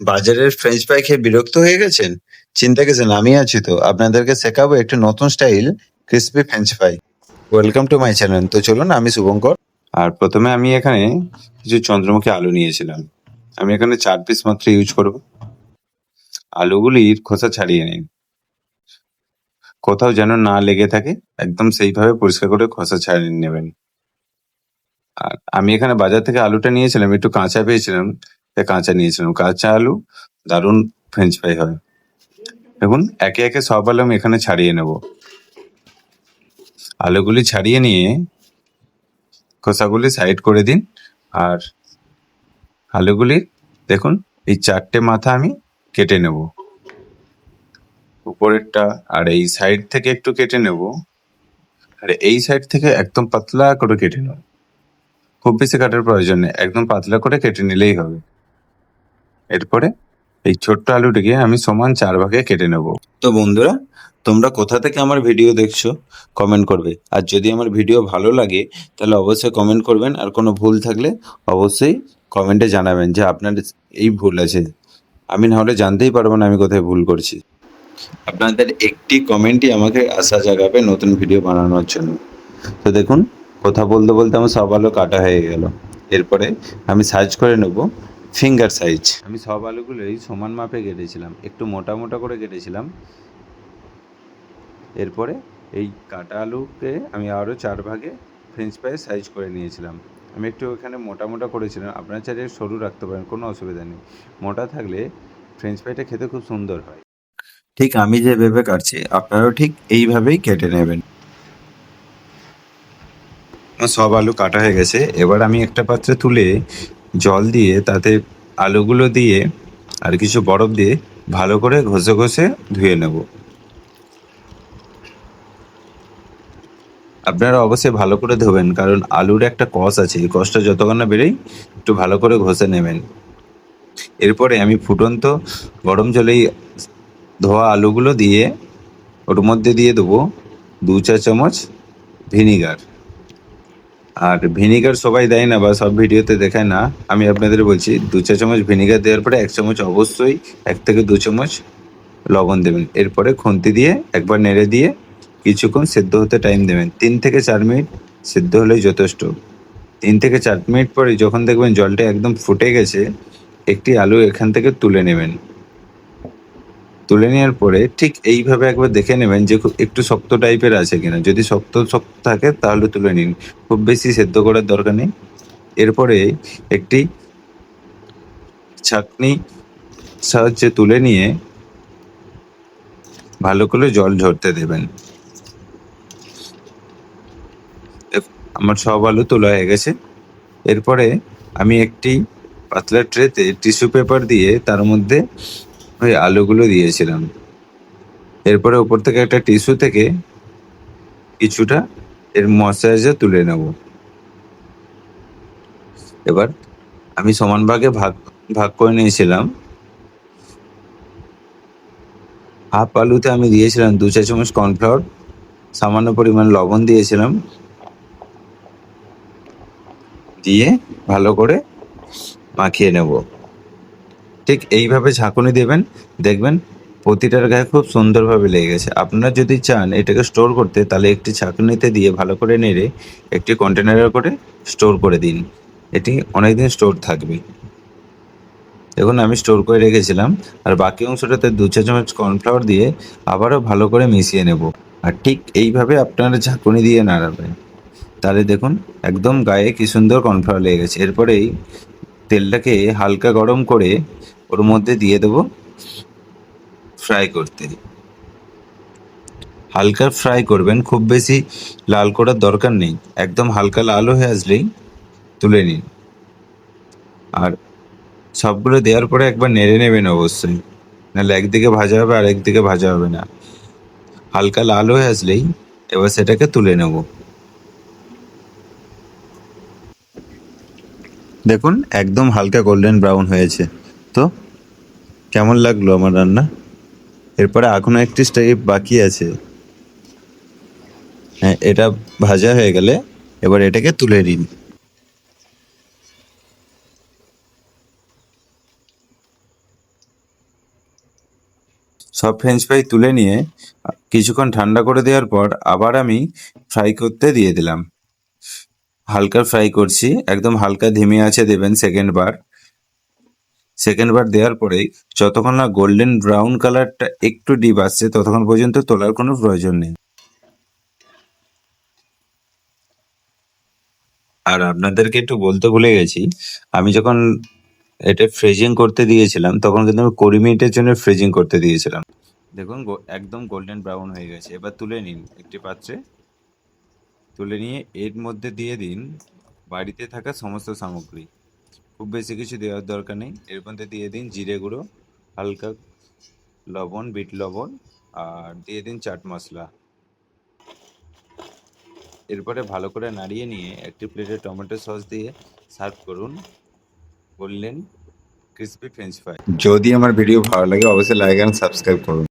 বাজারের French fry খেয়ে বিরক্ত হয়ে গেছেন? চিন্তা গেছেন আমি আছি তো। আপনাদেরকে শেখাবো একটি নতুন style crispy french fry welcome to my channel তো চলুন, আমি শুভঙ্কর। আর প্রথমে আমি এখানে কিছু চন্দ্রমুখী আলু নিয়েছিলাম। আমি এখানে চার পিস মাত্র ইউজ করব। আলুগুলির খোসা ছাড়িয়ে নিন। কোথাও যেন না লেগে থাকে, একদম সেইভাবে পরিষ্কার করে খোসা ছাড়িয়ে নেবেন। আর আমি এখানে বাজার থেকে আলুটা নিয়েছিলাম, একটু কাঁচা পেয়েছিলাম। কাঁচা নিয়েছিলাম, কাঁচা আলু, দারুণ ফ্রেঞ্চ ফ্রাই হয়। দেখুন, একে একে সব আলু আমি এখানে ছাড়িয়ে নেব। আলুগুলি ছাড়িয়ে নিয়ে খোসাগুলি সাইড করে দিন, আর আলুগুলি দেখুন, এই চারটে মাথা আমি কেটে নেব। উপরেরটা আর এই সাইড থেকে একটু কেটে নেব। আর এই সাইড থেকে একদম পাতলা করে কেটে নেব। খুব বেশি কাটার প্রয়োজন নেই, একদম পাতলা করে কেটে নিলেই হবে। এরপরে এই ছোট্ট আলুটিকে আমি সমান চার ভাগে কেটে নেব। তো বন্ধুরা, তোমরা কোথা থেকে আমার ভিডিও দেখছ কমেন্ট করবে। আর যদি আমার ভিডিও ভালো লাগে, তাহলে অবশ্যই কমেন্ট করবেন। আর কোনো ভুল থাকলে অবশ্যই কমেন্টে জানাবেন যে আপনার এই ভুল আছে। আমি নাহলে জানতেই পারব না আমি কোথায় ভুল করছি। আপনাদের একটি কমেন্টই আমাকে আশা জাগাবে নতুন ভিডিও বানানোর জন্য। তো দেখুন, কথা বলতে বলতে আমার সব আলো কাটা হয়ে গেল। এরপরে আমি সার্চ করে নেব। ফিঙ্গার সাইজ আমি সব আলুগুলোই সমান মাপে কেটেছিলাম। একটু মোটা মোটা করে কেটেছিলাম। এরপরে এই কাটা আলুকে আমি আরও চার ভাগে ফ্রেঞ্চ ফ্রাই সাইজ করে নিয়েছিলাম। আমি একটু ওখানে মোটা মোটা করেছিলাম। আপনার চাইলে সরু রাখতে পারেন কোনো অসুবিধা নেই। মোটা থাকলে ফ্রেঞ্চ ফ্রাইটা খেতে খুব সুন্দর হয়। ঠিক আমি যেভাবে কাটছি আপনারাও ঠিক এইভাবেই কেটে নেবেন। সব আলু কাটা হয়ে গেছে। এবার আমি একটা পাত্রে তুলে জল দিয়ে তাতে আলুগুলো দিয়ে আর কিছু বরফ দিয়ে ভালো করে ঘষে ঘষে ধুয়ে নেব। আপনারা অবশ্যই ভালো করে ধোবেন, কারণ আলুর একটা কষ আছে, এই কষটা যতক্ষণ না বেরোয় একটু ভালো করে ঘষে নেবেন। এরপরে আমি ফুটন্ত গরম জলেই ধোয়া আলুগুলো দিয়ে ওর মধ্যে দিয়ে দেবো দু চা চামচ ভিনিগার। আর ভিনিগার সবাই দেয় না বা সব ভিডিওতে দেখায় না, আমি আপনাদের বলছি, দু চা চামচ ভিনিগার দেওয়ার পরে এক চামচ অবশ্যই এক থেকে দু চামচ লবণ দেবেন। এরপরে খুন্তি দিয়ে একবার নেড়ে দিয়ে কিছুক্ষণ সেদ্ধ হতে টাইম দেবেন। তিন থেকে চার মিনিট সেদ্ধ হলেই যথেষ্ট। তিন থেকে চার মিনিট পরে যখন দেখবেন জলটা একদম ফুটে গেছে, একটি আলু এখান থেকে তুলে নেবেন। তুলে নেওয়ার পরে ঠিক এইভাবে একবার দেখে নেবেন যে খুব একটু শক্ত টাইপের আছে কিনা। যদি শক্ত শক্ত থাকে তাহলে তুলে নিন। খুব বেশি সেদ্ধ করার দরকার নেই। এরপরে একটি ছাকনি সাহায্যে তুলে নিয়ে ভালো করে জল ঝরতে দেবেন। আমার সব আলু তোলা হয়ে গেছে। এরপরে আমি একটি পাতলা ট্রেতে টিস্যু পেপার দিয়ে তার মধ্যে ওই আলুগুলো দিয়েছিলাম। এরপরে উপর থেকে একটা টিস্যু থেকে কিছুটা এর ময়শ্চারাইজার তুলে নেব। এবার আমি সমান ভাগে ভাগ ভাগ করে নিয়েছিলাম। হাফ আলুতে আমি দিয়েছিলাম দু চা চামচ কর্নফ্লাওয়ার, সামান্য পরিমাণ লবণ দিয়েছিলাম। দিয়ে ভালো করে মাখিয়ে নেব। ঠিক এইভাবে ঝাঁকুনি দেবেন, দেখবেন প্রতিটার গায়ে খুব সুন্দরভাবে লেগে গেছে। আপনারা যদি চান এটাকে স্টোর করতে, তাহলে একটি ছাঁকুনিতে দিয়ে ভালো করে নেড়ে একটি কন্টেনারে করে স্টোর করে দিন। এটি অনেকদিন স্টোর থাকবে। দেখুন, আমি স্টোর করে রেখেছিলাম, আর বাকি অংশটাতে দু চা চামচ কর্নফ্লাওয়ার দিয়ে আবারও ভালো করে মিশিয়ে নেব। আর ঠিক এইভাবে আপনারা ঝাঁকুনি দিয়ে নাড়াবেন। তাহলে দেখুন, একদম গায়ে কি সুন্দর কর্নফ্লাওয়ার লেগে গেছে। এরপরেই তেলটাকে হালকা গরম করে ওর মধ্যে দিয়ে দেবো ফ্রাই করতে। হালকা ফ্রাই করবেন, খুব বেশি লাল করার দরকার নেই, একদম হালকা লাল হয়ে আসলেই তুলে নিন। আর সবগুলো দেওয়ার পরে একবার নেড়ে নেবেন অবশ্যই, নাহলে একদিকে ভাজা হবে আর একদিকে ভাজা হবে না। হালকা লাল হয়ে আসলেই এবার সেটাকে তুলে নেব। দেখুন, একদম হালকা গোল্ডেন ব্রাউন হয়েছে। তো, কেমন লাগল আমার রান্না? এরপরে এখনও একটি স্টেপ বাকি আছে? হ্যাঁ এটা ভাজা হয়ে গেলে এবার এটাকে তুলে নিন। সব ফ্রেঞ্চ ফ্রাই তুলে নিয়ে কিছুক্ষণ ঠান্ডা করে দেওয়ার পর আবার আমি ফ্রাই করতে দিয়ে দিলাম। হালকা ফ্রাই করছি। একদম হালকা ধিমে আছে দেবেন সেকেন্ড বার। সেকেন্ড বার দেওয়ার পরেই যতক্ষণ না গোল্ডেন ব্রাউন কালারটা একটু ডিপ আসছে, ততক্ষণ পর্যন্ত তোলার কোনো প্রয়োজন নেই। আর আপনাদেরকে একটু বলতে ভুলে গেছি, আমি যখন এটা ফ্রেজিং করতে দিয়েছিলাম, তখন কিন্তু আমি কুড়ি মিনিটের জন্য ফ্রেজিং করতে দিয়েছিলাম। দেখুন একদম গোল্ডেন ব্রাউন হয়ে গেছে। এবার তুলে নিন একটি পাত্রে। তুলে নিয়ে এর মধ্যে দিয়ে দিন। বাড়িতে থাকা সমস্ত সামগ্রী। খুব বেশি কিছু দেওয়ার দরকার নেই। এর মধ্যে দিয়ে দিন জিরে গুঁড়ো, হালকা লবণ, বিট লবণ, আর দিয়ে দিন চাট মশলা। এরপরে ভালো করে নাড়িয়ে নিয়ে একটি প্লেটে টমেটো সস দিয়ে সার্ভ করুন। বললেন ক্রিসপি ফ্রেঞ্চ ফ্রাই। যদি আমার ভিডিও ভালো লাগে, অবশ্যই লাইক অ্যান্ড সাবস্ক্রাইব করুন।